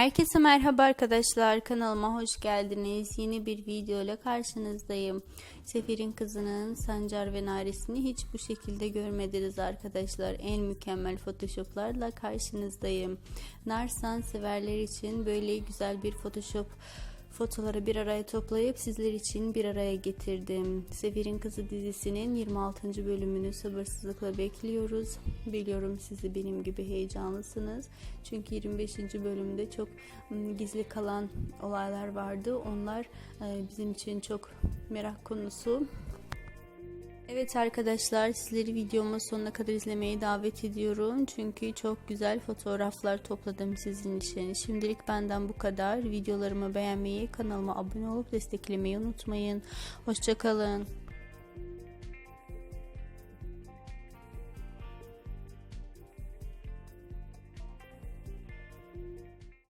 Herkese merhaba arkadaşlar kanalıma hoş geldiniz. Yeni bir video ile karşınızdayım. Sefer'in kızının Sancar ve Narisini hiç bu şekilde görmediniz arkadaşlar. En mükemmel photoshoplarla karşınızdayım. Narsan severler için böyle güzel bir photoshop fotoları bir araya toplayıp sizler için bir araya getirdim. Sefer'in Kızı dizisinin 26. bölümünü sabırsızlıkla bekliyoruz. Biliyorum siz de benim gibi heyecanlısınız. Çünkü 25. bölümde çok ım, gizli kalan olaylar vardı. Onlar e, bizim için çok merak konusu. Evet arkadaşlar sizleri videomu sonuna kadar izlemeye davet ediyorum. Çünkü çok güzel fotoğraflar topladım sizin için. Şimdilik benden bu kadar. Videolarımı beğenmeyi, kanalıma abone olup desteklemeyi unutmayın. Hoşçakalın.